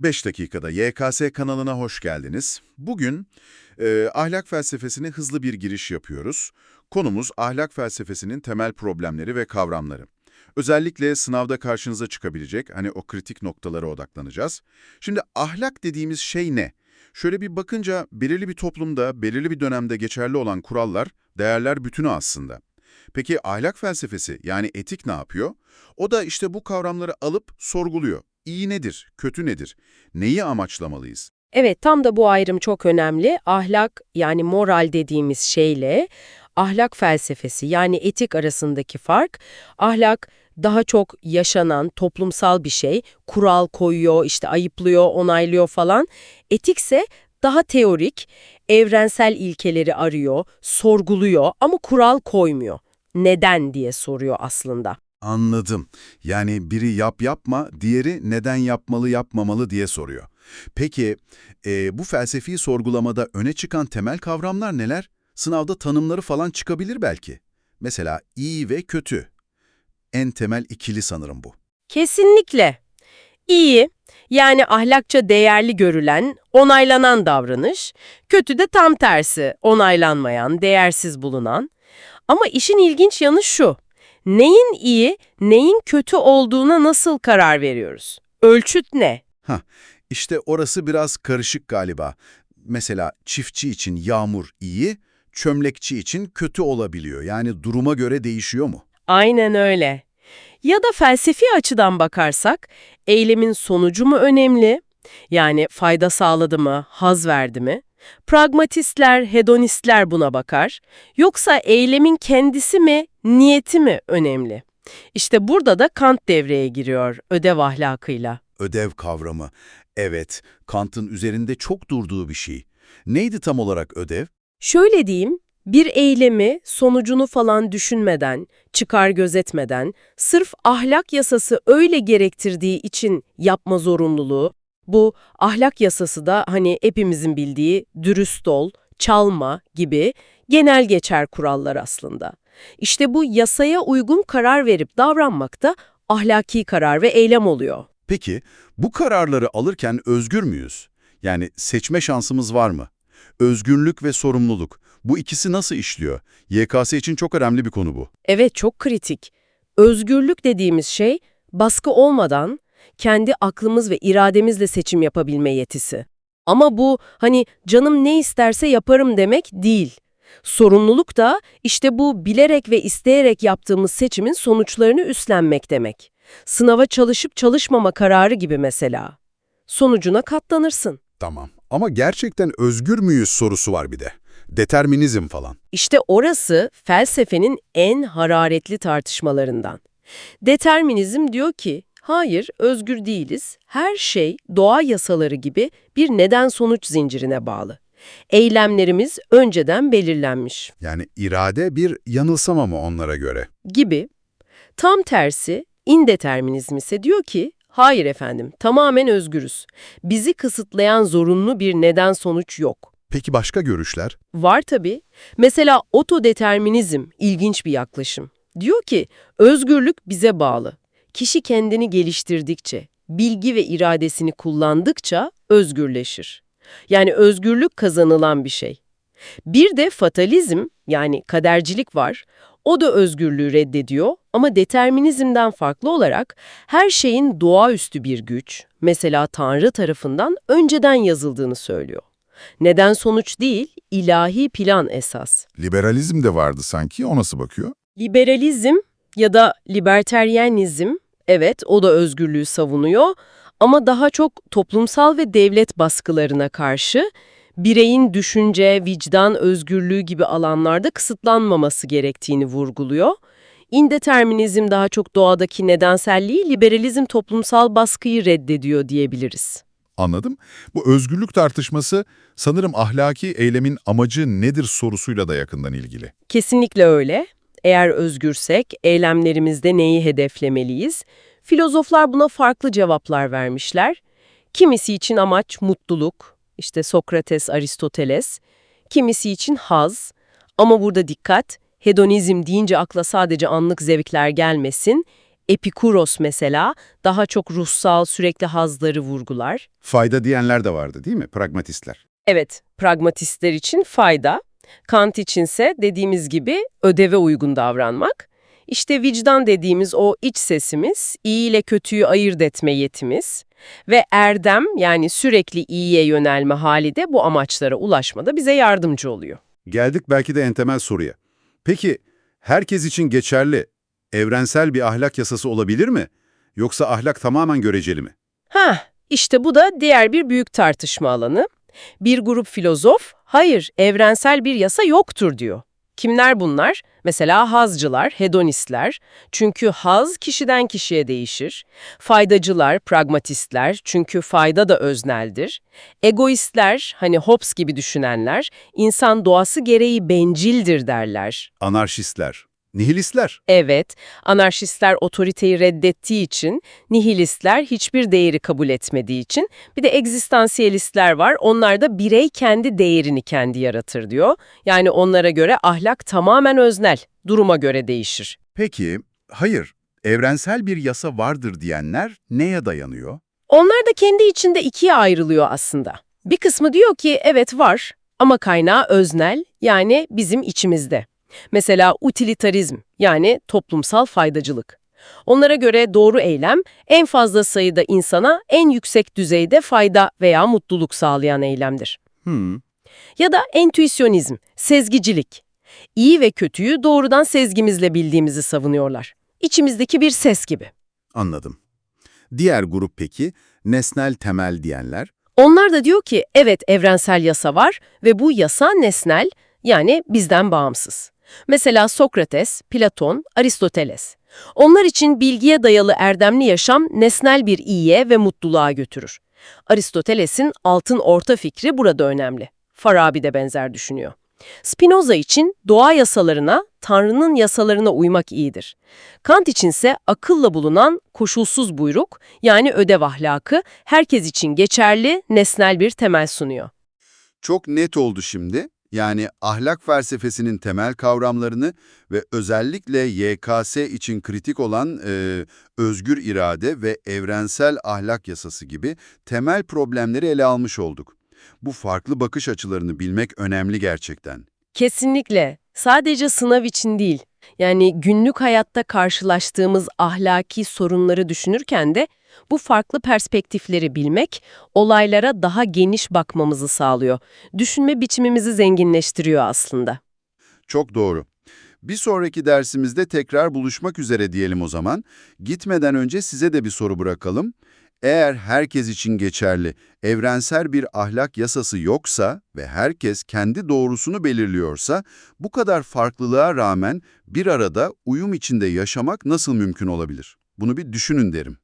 5 dakikada YKS kanalına hoş geldiniz. Bugün e, ahlak felsefesine hızlı bir giriş yapıyoruz. Konumuz ahlak felsefesinin temel problemleri ve kavramları. Özellikle sınavda karşınıza çıkabilecek hani o kritik noktalara odaklanacağız. Şimdi ahlak dediğimiz şey ne? Şöyle bir bakınca belirli bir toplumda, belirli bir dönemde geçerli olan kurallar, değerler bütünü aslında. Peki ahlak felsefesi yani etik ne yapıyor? O da işte bu kavramları alıp sorguluyor. İyi nedir, kötü nedir? Neyi amaçlamalıyız? Evet, tam da bu ayrım çok önemli. Ahlak yani moral dediğimiz şeyle ahlak felsefesi yani etik arasındaki fark, ahlak daha çok yaşanan toplumsal bir şey, kural koyuyor, işte ayıplıyor, onaylıyor falan. Etikse daha teorik, evrensel ilkeleri arıyor, sorguluyor ama kural koymuyor. Neden diye soruyor aslında. Anladım. Yani biri yap yapma, diğeri neden yapmalı yapmamalı diye soruyor. Peki e, bu felsefi sorgulamada öne çıkan temel kavramlar neler? Sınavda tanımları falan çıkabilir belki. Mesela iyi ve kötü. En temel ikili sanırım bu. Kesinlikle. İyi, yani ahlakça değerli görülen, onaylanan davranış. Kötü de tam tersi, onaylanmayan, değersiz bulunan. Ama işin ilginç yanı şu. Neyin iyi, neyin kötü olduğuna nasıl karar veriyoruz? Ölçüt ne? İşte orası biraz karışık galiba. Mesela çiftçi için yağmur iyi, çömlekçi için kötü olabiliyor. Yani duruma göre değişiyor mu? Aynen öyle. Ya da felsefi açıdan bakarsak, eylemin sonucu mu önemli? Yani fayda sağladı mı, haz verdi mi? Pragmatistler, hedonistler buna bakar. Yoksa eylemin kendisi mi, niyeti mi önemli? İşte burada da Kant devreye giriyor, ödev ahlakıyla. Ödev kavramı. Evet, Kant'ın üzerinde çok durduğu bir şey. Neydi tam olarak ödev? Şöyle diyeyim, bir eylemi sonucunu falan düşünmeden, çıkar gözetmeden, sırf ahlak yasası öyle gerektirdiği için yapma zorunluluğu, bu ahlak yasası da hani hepimizin bildiği dürüst ol, çalma gibi genel geçer kurallar aslında. İşte bu yasaya uygun karar verip davranmak da ahlaki karar ve eylem oluyor. Peki, bu kararları alırken özgür müyüz? Yani seçme şansımız var mı? Özgürlük ve sorumluluk. Bu ikisi nasıl işliyor? YKS için çok önemli bir konu bu. Evet çok kritik. Özgürlük dediğimiz şey baskı olmadan kendi aklımız ve irademizle seçim yapabilme yetisi. Ama bu hani canım ne isterse yaparım demek değil. Sorumluluk da işte bu bilerek ve isteyerek yaptığımız seçimin sonuçlarını üstlenmek demek. Sınava çalışıp çalışmama kararı gibi mesela. Sonucuna katlanırsın. Tamam. Ama gerçekten özgür müyüz sorusu var bir de. Determinizm falan. İşte orası felsefenin en hararetli tartışmalarından. Determinizm diyor ki, hayır özgür değiliz, her şey doğa yasaları gibi bir neden-sonuç zincirine bağlı. Eylemlerimiz önceden belirlenmiş Yani irade bir yanılsama mı onlara göre? gibi. Tam tersi indeterminizm ise diyor ki, hayır efendim tamamen özgürüz. Bizi kısıtlayan zorunlu bir neden-sonuç yok. Peki başka görüşler? Var tabii. Mesela otodeterminizm ilginç bir yaklaşım. Diyor ki özgürlük bize bağlı. Kişi kendini geliştirdikçe, bilgi ve iradesini kullandıkça özgürleşir. Yani özgürlük kazanılan bir şey. Bir de fatalizm yani kadercilik var. O da özgürlüğü reddediyor ama determinizmden farklı olarak her şeyin doğaüstü bir güç, mesela Tanrı tarafından önceden yazıldığını söylüyor. Neden sonuç değil, ilahi plan esas. Liberalizm de vardı sanki, o nasıl bakıyor? Liberalizm ya da liberteryenizm, evet o da özgürlüğü savunuyor ama daha çok toplumsal ve devlet baskılarına karşı bireyin düşünce, vicdan özgürlüğü gibi alanlarda kısıtlanmaması gerektiğini vurguluyor. İndeterminizm daha çok doğadaki nedenselliği, liberalizm toplumsal baskıyı reddediyor diyebiliriz. Anladım. Bu özgürlük tartışması sanırım ahlaki eylemin amacı nedir sorusuyla da yakından ilgili. Kesinlikle öyle. Eğer özgürsek eylemlerimizde neyi hedeflemeliyiz? Filozoflar buna farklı cevaplar vermişler. Kimisi için amaç mutluluk, işte Sokrates, Aristoteles. Kimisi için haz. Ama burada dikkat, hedonizm deyince akla sadece anlık zevkler gelmesin. Epikuros mesela daha çok ruhsal sürekli hazları vurgular. Fayda diyenler de vardı değil mi? Pragmatistler. Evet, pragmatistler için fayda, Kant içinse dediğimiz gibi ödeve uygun davranmak. İşte vicdan dediğimiz o iç sesimiz, iyi ile kötüyü ayırt etme yetimiz ve erdem yani sürekli iyiye yönelme hali de bu amaçlara ulaşmada bize yardımcı oluyor. Geldik belki de en temel soruya. Peki herkes için geçerli, evrensel bir ahlak yasası olabilir mi? Yoksa ahlak tamamen göreceli mi? Ha, işte bu da diğer bir büyük tartışma alanı. Bir grup filozof, hayır evrensel bir yasa yoktur diyor. Kimler bunlar? Mesela hazcılar, hedonistler. Çünkü haz kişiden kişiye değişir. Faydacılar, pragmatistler. Çünkü fayda da özneldir. Egoistler, hani Hobbes gibi düşünenler, insan doğası gereği bencildir derler. Anarşistler, nihilistler. Evet, anarşistler otoriteyi reddettiği için, nihilistler hiçbir değeri kabul etmediği için, bir de egzistansiyelistler var. Onlar da birey kendi değerini kendi yaratır diyor. Yani onlara göre ahlak tamamen öznel, duruma göre değişir. Peki, hayır, evrensel bir yasa vardır diyenler neye dayanıyor? Onlar da kendi içinde ikiye ayrılıyor aslında. Bir kısmı diyor ki evet var ama kaynağı öznel yani bizim içimizde. Mesela utilitarizm yani toplumsal faydacılık. Onlara göre doğru eylem en fazla sayıda insana en yüksek düzeyde fayda veya mutluluk sağlayan eylemdir. Hmm, Ya da entüisyonizm, sezgicilik. İyi ve kötüyü doğrudan sezgimizle bildiğimizi savunuyorlar. İçimizdeki bir ses gibi. anladım. Diğer grup peki, nesnel temel diyenler? Onlar da diyor ki evet evrensel yasa var ve bu yasa nesnel yani bizden bağımsız. Mesela Sokrates, Platon, Aristoteles. Onlar için bilgiye dayalı erdemli yaşam nesnel bir iyiye ve mutluluğa götürür. Aristoteles'in altın orta fikri burada önemli. Farabi de benzer düşünüyor. Spinoza için doğa yasalarına, Tanrı'nın yasalarına uymak iyidir. Kant içinse akılla bulunan koşulsuz buyruk yani ödev ahlakı herkes için geçerli, nesnel bir temel sunuyor. Çok net oldu şimdi. Yani ahlak felsefesinin temel kavramlarını ve özellikle YKS için kritik olan e, özgür irade ve evrensel ahlak yasası gibi temel problemleri ele almış olduk. Bu farklı bakış açılarını bilmek önemli gerçekten. Kesinlikle. Sadece sınav için değil. Yani günlük hayatta karşılaştığımız ahlaki sorunları düşünürken de bu farklı perspektifleri bilmek olaylara daha geniş bakmamızı sağlıyor. Düşünme biçimimizi zenginleştiriyor aslında. Çok doğru. Bir sonraki dersimizde tekrar buluşmak üzere diyelim o zaman. Gitmeden önce size de bir soru bırakalım. Eğer herkes için geçerli, evrensel bir ahlak yasası yoksa ve herkes kendi doğrusunu belirliyorsa, bu kadar farklılığa rağmen bir arada uyum içinde yaşamak nasıl mümkün olabilir? Bunu bir düşünün derim.